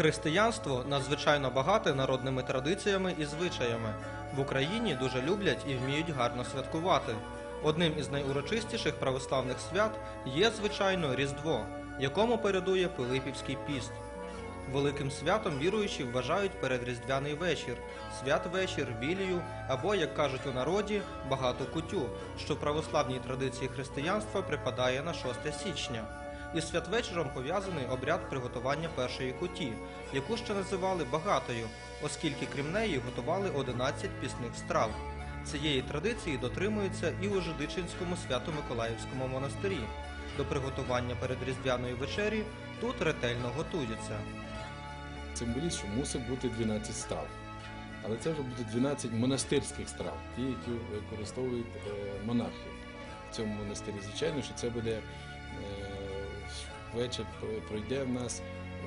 Християнство надзвичайно багате народними традиціями і звичаями. В Україні дуже люблять і вміють гарно святкувати. Одним із найурочистіших православних свят є, звичайно, Різдво, якому передує Пилипівський піст. Великим святом віруючі вважають передріздвяний вечір, святвечір, вілію або, як кажуть у народі, багату кутю, що в православній традиції християнства припадає на 6 січня. Із святвечором пов'язаний обряд приготування першої куті, яку ще називали багатою, оскільки крім неї готували 11 пісних страв. Цієї традиції дотримуються і у Жидичинському свято-Миколаївському монастирі. До приготування передріздвяної вечері тут ретельно готуються. Символізм, що мусить бути 12 страв. Але це вже буде 12 монастирських страв, ті, які використовують е, монахи в цьому монастирі. Звичайно, що це буде е, вечір пройде в нас,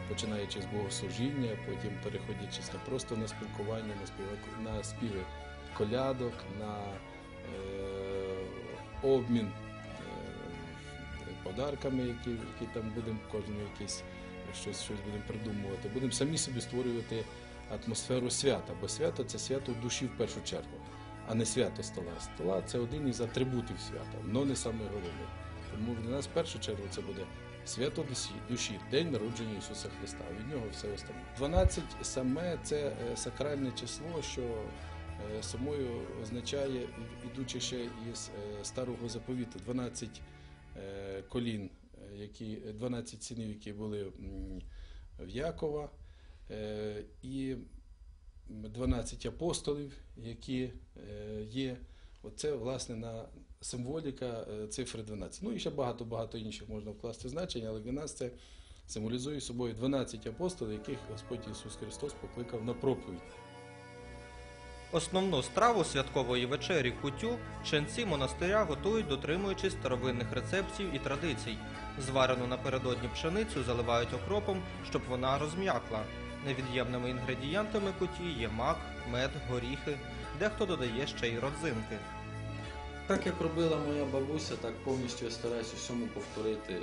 починаючи з богослужіння, потім переходячи просто на спілкування, на співи, на співи колядок, на е, обмін е, подарками, які, які там будемо кожен якийсь щось, щось будемо придумувати. Будемо самі собі створювати атмосферу свята, бо свято це свято душі в першу чергу, а не свято стола. Стола це один із атрибутів свята, але не саме головне. Тому для нас в першу чергу це буде свято душі, день народження Ісуса Христа. Від нього все остальне. 12 саме це е, сакральне число, що е, самою означає, ідучи ще із е, старого заповіту, 12 е, колін, які 12 синів, які були в Якова, і 12 апостолів, які є. Оце власне на символіка е, цифри 12. Ну і ще багато-багато інших можна вкласти значення, але для нас це символізує собою 12 апостолів, яких Господь Ісус Христос покликав на проповідь. Основну страву святкової вечері кутю ченці монастиря готують, дотримуючись старовинних рецептів і традицій. Зварену напередодні пшеницю заливають окропом, щоб вона розм'якла. Невід'ємними інгредієнтами куті є мак, мед, горіхи, дехто додає ще й родзинки. Так як робила моя бабуся, так повністю я стараюся всьому повторити.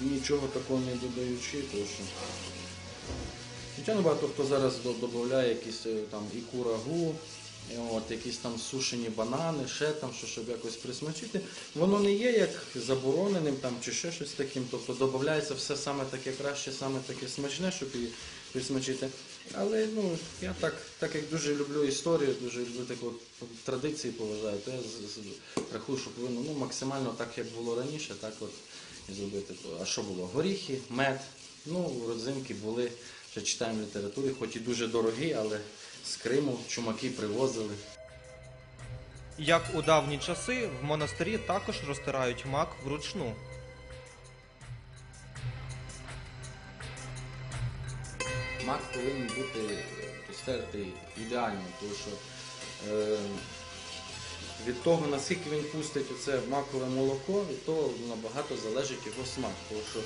Ну, Нічого такого не додаючи, тому що. Звичайно, багато хто зараз до- додає якісь е, там і курагу, і от, якісь там сушені банани, ще там, що, щоб якось присмачити. Воно не є як забороненим там, чи ще щось таким. Тобто додається все саме таке краще, саме таке смачне, щоб її присмачити. Але ну, я так, так як дуже люблю історію, дуже люблю таку от традиції поважаю, то я рахую, що повинно ну, максимально так, як було раніше, так от і зробити. А що було? Горіхи, мед, ну, родзинки були, ще читаємо в літературі, хоч і дуже дорогі, але з Криму чумаки привозили. Як у давні часи, в монастирі також розтирають мак вручну. Мак повинен бути стертий ідеально, тому що е, від того, наскільки він пустить оце макове молоко, від того набагато залежить його смак. Тому що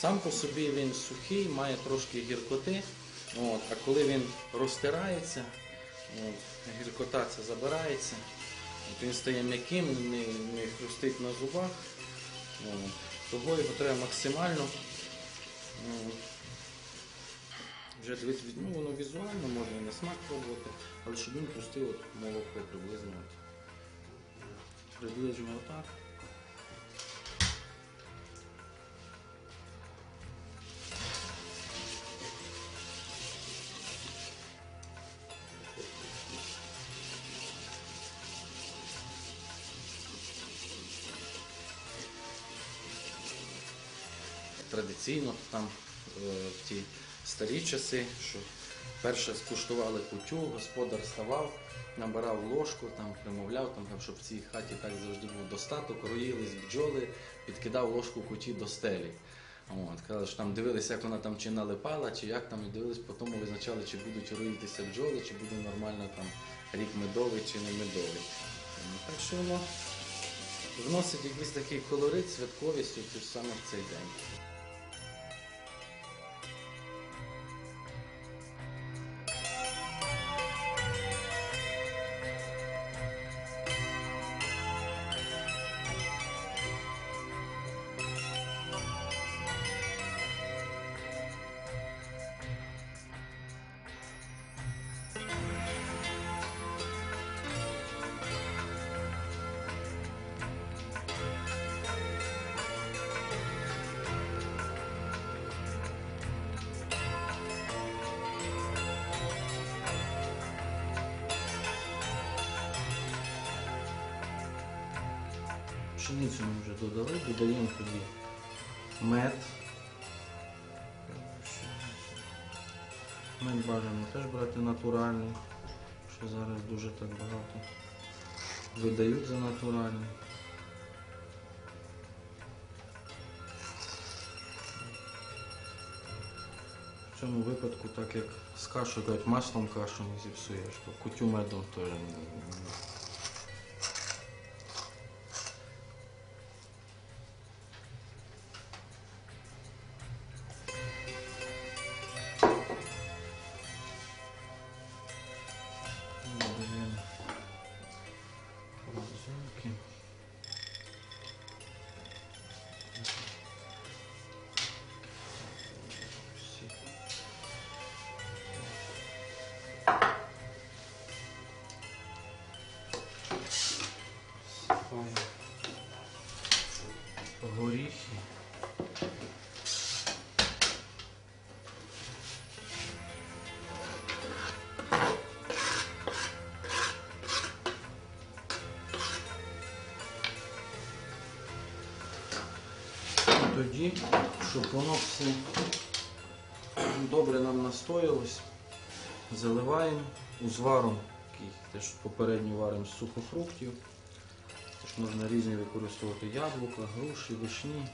сам по собі він сухий, має трошки гіркоти, от, а коли він розтирається, от, гіркота ця забирається, от, він стає м'яким, не, не хрустить на зубах. От, того його треба максимально. м, вже дивись, ну воно візуально можна і на смак пробувати, але щоб він пустив от молоко приблизно. От. Приблизно отак. Традиційно там е, в ті старі часи, що перше скуштували кутю, господар ставав, набирав ложку, там примовляв, там, щоб в цій хаті так завжди був достаток, роїлись бджоли, підкидав ложку куті до стелі. От, казали, що там дивилися, як вона там чи налипала, чи як там, і дивились, потім визначали, чи будуть роїтися бджоли, чи буде нормально там рік медовий чи не медовий. Так що воно вносить якийсь такий колорит, святковість от саме в цей день. Додали, додаємо тоді мед. Мед бажано теж брати натуральний, що зараз дуже так багато видають за натуральний. В цьому випадку, так як з кажуть, маслом кашу не зіпсуєш, то кутю медом теж не- Тоді, щоб воно все добре нам настоялось, заливаємо узваром, теж попередньо варимо з сухофруктів. Тож можна різні використовувати яблука, груші, вишні.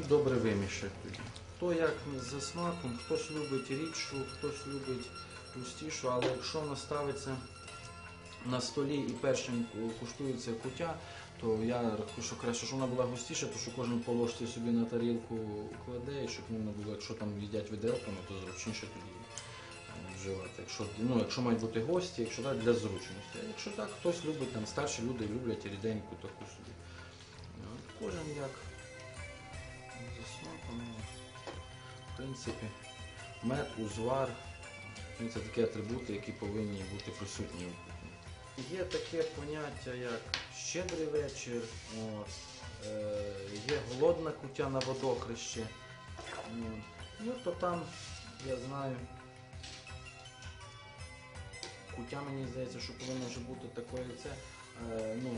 І добре вимішати тоді. Хто як за смаком, хтось любить рідшу, хтось любить густішу, але якщо вона ставиться на столі і першим куштується кутя, то я рахую, що краще, щоб вона була густіша, то що кожен по ложці собі на тарілку кладе, і щоб можна було, якщо там їдять виделками, то зручніше тоді е, вживати. Якщо, ну, якщо мають бути гості, якщо так, для зручності. А якщо так, хтось любить, там старші люди люблять ріденьку таку собі. Ну, Кожен як за смаком. Ну, принципі, мед, узвар, в принципі, такі атрибути, які повинні бути присутні. Є таке поняття, як щедрий вечір, е, є голодна кутя на водохреще. Ну, Ну, то там, я знаю, кутя, мені здається, що повинно вже бути такою це. Е, ну,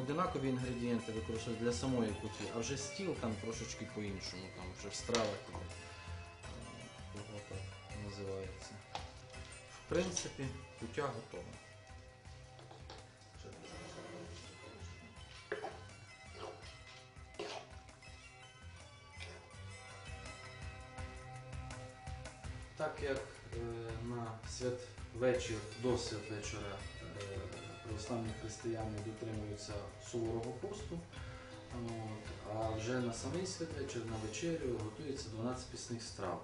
одинакові інгредієнти використовують для самої куті, а вже стіл там трошечки по-іншому, там вже в стравах там, е, його так називається. В принципі, кутя готова. Так як е, на святвечір, до святвечора е, православні християни дотримуються суворого посту, от, а вже на самий святвечір, на вечерю готується 12 пісних страв.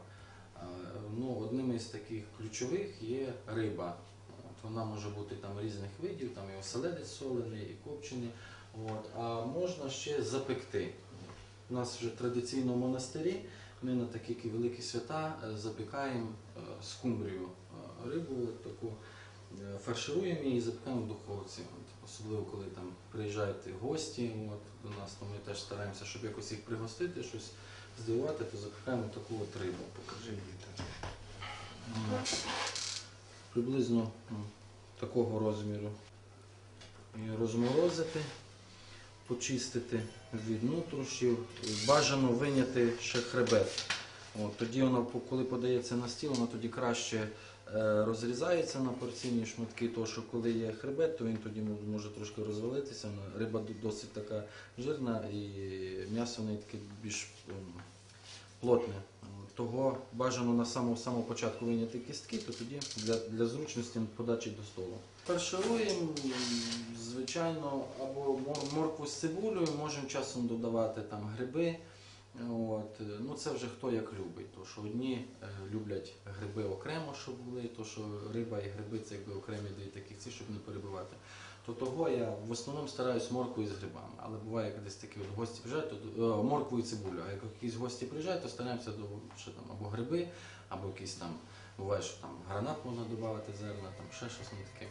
Ну, одним із таких ключових є риба. От, вона може бути там різних видів, там і оселедець солений, і копчений. От, а можна ще запекти. У нас вже традиційно в монастирі ми на такі великі свята е, запікаємо е, скумбрію е, рибу, таку фаршируємо її і запікаємо в духовці. От, особливо коли там приїжджають гості от, до нас, то ми теж стараємося, щоб якось їх пригостити, щось здивувати, то запікаємо таку от рибу. Покажи її так. Приблизно такого розміру. Її розморозити, почистити від нутрощів, бажано виняти ще хребет. От, тоді вона, коли подається на стіл, вона тоді краще е, розрізається на порційні шматки, тому що коли є хребет, то він тоді може трошки розвалитися. Риба досить така жирна і м'ясо в неї таке більш плотне. Того бажано на самому самому початку виняти кістки, то тоді для, для зручності подачі до столу. Фаршируємо, звичайно, або мор- моркву з цибулею, можемо часом додавати там гриби. От. Ну, це вже хто як любить. То, що одні е, люблять гриби окремо, щоб були, то що риба і гриби це якби окремі дві такі ці, щоб не перебивати. То того я в основному стараюсь морквою з грибами. Але буває, як десь такі от гості приїжджають, то е, моркву і цибулю. А як якісь гості приїжджають, то стараємося до що там або гриби, або якісь там буває, що там гранат можна додати зерна, там ще щось не таке.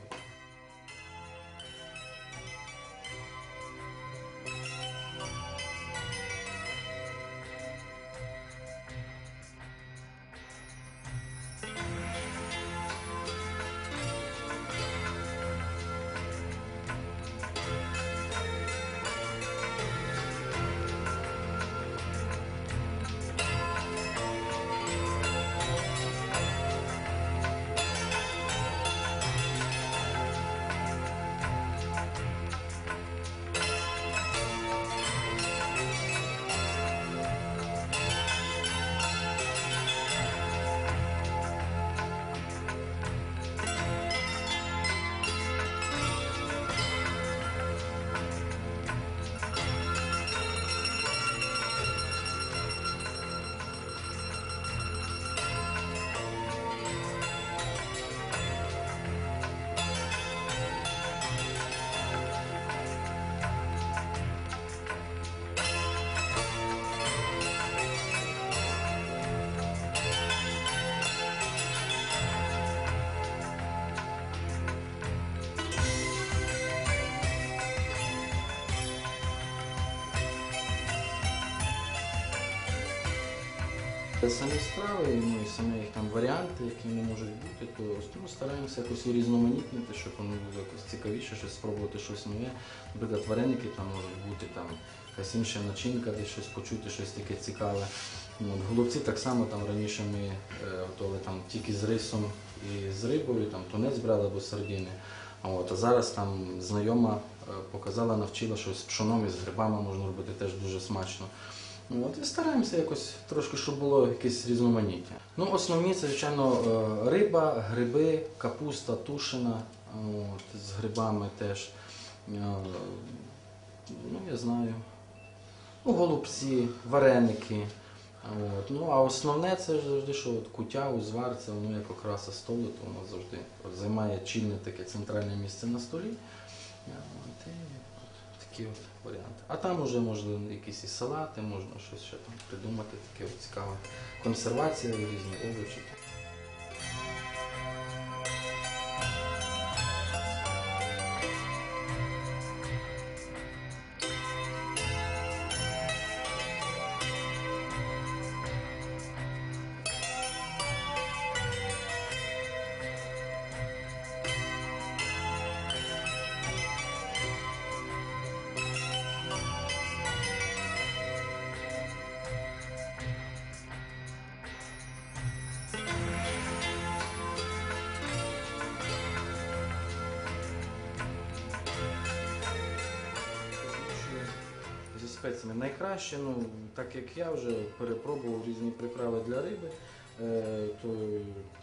От. Самі страви, ну і самі їх там варіанти, які вони можуть бути, то ну, стараємося якось урізноманітнити, щоб воно було якось цікавіше, щось спробувати щось нове. Наприклад, вареники там можуть бути, там якась інша начинка, десь щось почути, щось таке цікаве. Ну, от голубці так само там раніше ми е, готували там тільки з рисом і з рибою, там тунець брали або сардини. А От, а зараз там знайома е, показала, навчила, що з пшоном і з грибами можна робити теж дуже смачно. Ну, От і стараємося якось трошки, щоб було якесь різноманіття. Ну, основні це, звичайно, е, риба, гриби, капуста, тушена от, з грибами теж. Е, Ну, я знаю. Ну, голубці, вареники. От. Ну, а основне це завжди, що от куття, узвар, це воно як окраса столу, то воно завжди займає чільне таке центральне місце на столі. От, і от такі от варіанти. А там вже можна якісь і салати, можна щось ще там придумати, таке цікаве. Консервація різні овочі. Спеціями. Найкраще, ну, так як я вже перепробував різні приправи для риби, е, то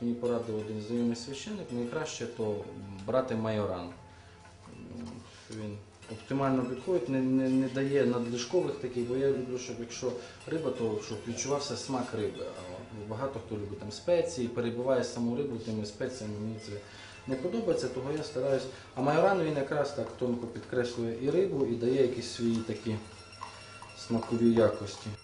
мені порадив один знайомий священник, найкраще то брати майоран. Він оптимально підходить, не, не, не дає надлишкових таких, бо я люблю, щоб якщо риба, то щоб відчувався смак риби. А багато хто любить там спеції, перебиває саму рибу тими спеціями, мені це не подобається, того я стараюсь. А майоран він якраз так тонко підкреслює і рибу, і дає якісь свої такі смакові якості. –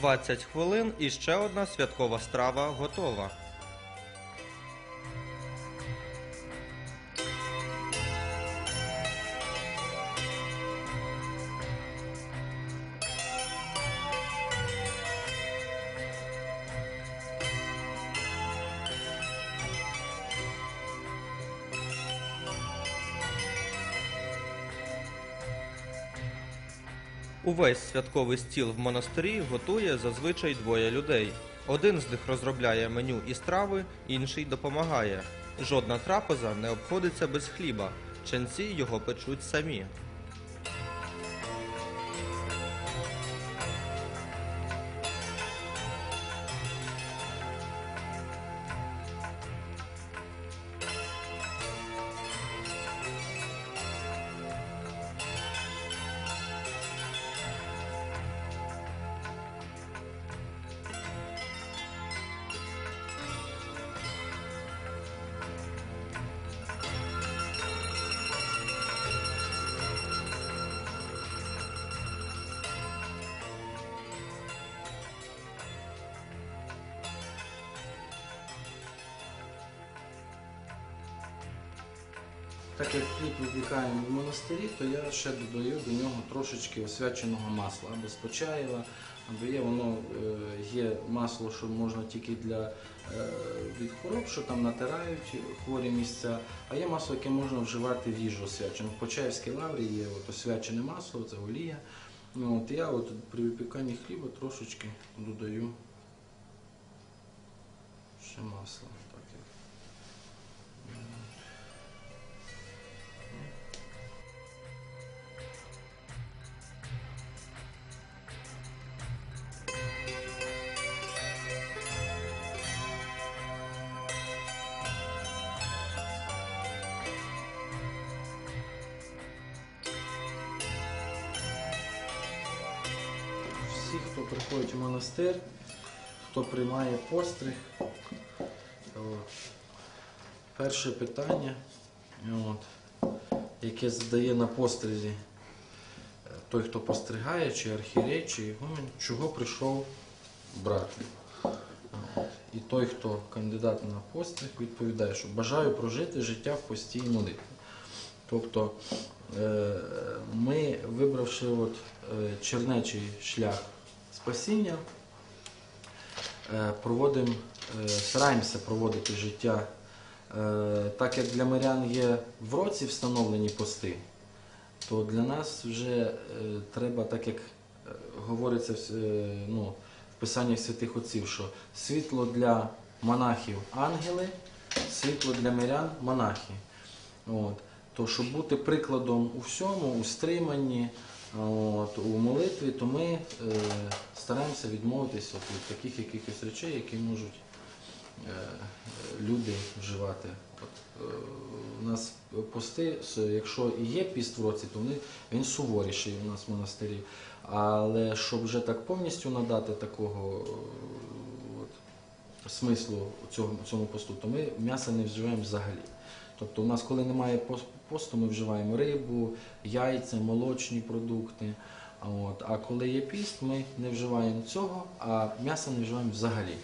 20 хвилин і ще одна святкова страва готова. Увесь святковий стіл в монастирі готує зазвичай двоє людей. Один з них розробляє меню і страви, інший допомагає. Жодна трапеза не обходиться без хліба. Ченці його печуть самі. Так як хліб випікаємо в монастирі, то я ще додаю до нього трошечки освяченого масла або з Почаєва, або є воно е, є масло, що можна тільки для е, від хвороб, що там натирають хворі місця, а є масло, яке можна вживати в їжу освячену. В Почаївській лаврі є от освячене масло, це олія. Ну, от я от при випіканні хліба трошечки додаю ще масло. Монастир, хто приймає постриг, перше питання, яке задає на постризі е, той, хто постригає, чи архірей, чи ігумен, чого прийшов брати. І той, хто кандидат на постриг, відповідає, що бажаю прожити життя в пості і молитві. Тобто е, ми, вибравши е, чернечий шлях спасіння, е, проводимо, е, стараємося проводити життя, е, так як для мирян є в році встановлені пости, то для нас вже треба, так як говориться ну, в Писаннях святих отців, що світло для монахів ангели, світло для мирян монахи. От. То щоб бути прикладом у всьому, у стриманні, от, у молитві, то ми е, стараємося відмовитися від таких якихось речей, які можуть е, люди вживати. От, е, у нас пости, якщо є піст в році, то вони, він суворіший у нас в монастирі. Але щоб вже так повністю надати такого от, смислу цього, цьому посту, то ми м'яса не вживаємо взагалі. Тобто у нас, коли немає посту, ми вживаємо рибу, яйця, молочні продукти. От. А коли є піст, ми не вживаємо цього, а м'яса не вживаємо взагалі.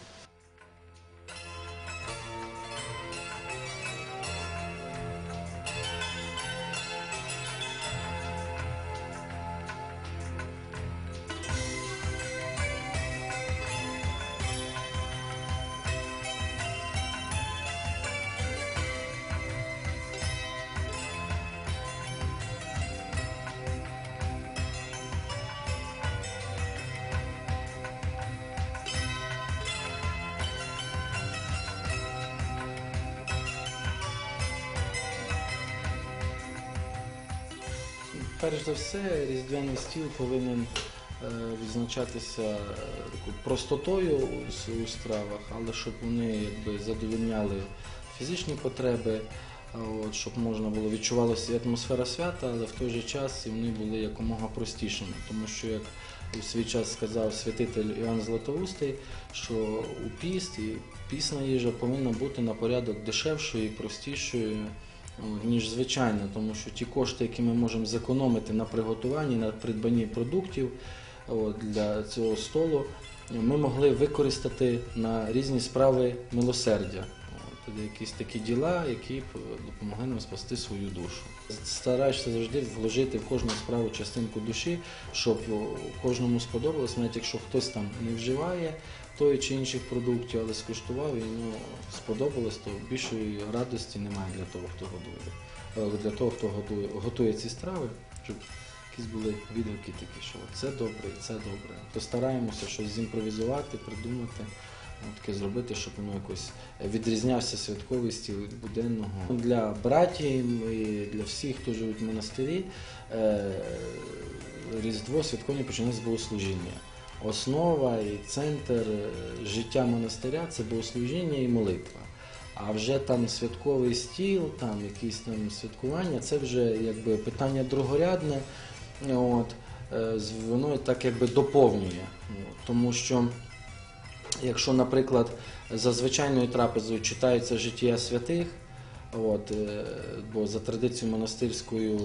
Перш за все, різдвяний стіл повинен е, відзначатися е, простотою у, стравах, але щоб вони якби задовольняли фізичні потреби, от, щоб можна було відчувалася атмосфера свята, але в той же час і вони були якомога простішими. Тому що, як у свій час сказав святитель Іоанн Златоустий, що у піст і пісна їжа повинна бути на порядок дешевшою і простішою. Ніж звичайно, тому що ті кошти, які ми можемо зекономити на приготуванні, на придбанні продуктів для цього столу, ми могли використати на різні справи милосердя. От, якісь такі діла, які б допомогли нам спасти свою душу. Стараєшся завжди вложити в кожну справу частинку душі, щоб кожному сподобалось, навіть якщо хтось там не вживає тої чи інших продуктів, але скуштував і йому сподобалось, то більшої радості немає для того, хто годує. Е, Для того, хто готує, готує ці страви, щоб якісь були відгуки такі, що це добре це добре. То стараємося щось зімпровізувати, придумати, таке зробити, щоб воно якось відрізнявся святковий стіл від буденного. Для братів і для всіх, хто живуть в монастирі, е, Різдво святкові починається з богослужіння. Основа і центр е, життя монастиря це богослужіння і молитва. А вже там святковий стіл, там якісь там святкування, це вже якби питання другорядне. От, е, воно так якби доповнює. Тому що, якщо, наприклад, за звичайною трапезою читається життя святих, от, е, бо за традицією монастирською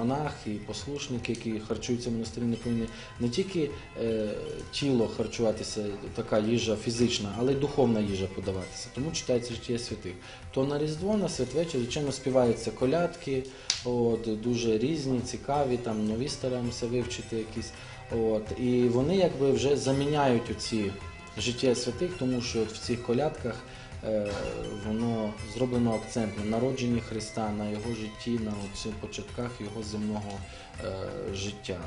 м, монах і послушник, які харчуються в монастирі, не повинні не тільки е, тіло харчуватися, така їжа фізична, але й духовна їжа подаватися. Тому читається життя святих. То на Різдво, на святвечір, звичайно, співаються колядки, от, дуже різні, цікаві, там нові стараємося вивчити якісь. От, і вони якби вже заміняють оці життя святих, тому що от в цих колядках воно зроблено акцент на народженні Христа, на його житті, на цих початках його земного е, життя.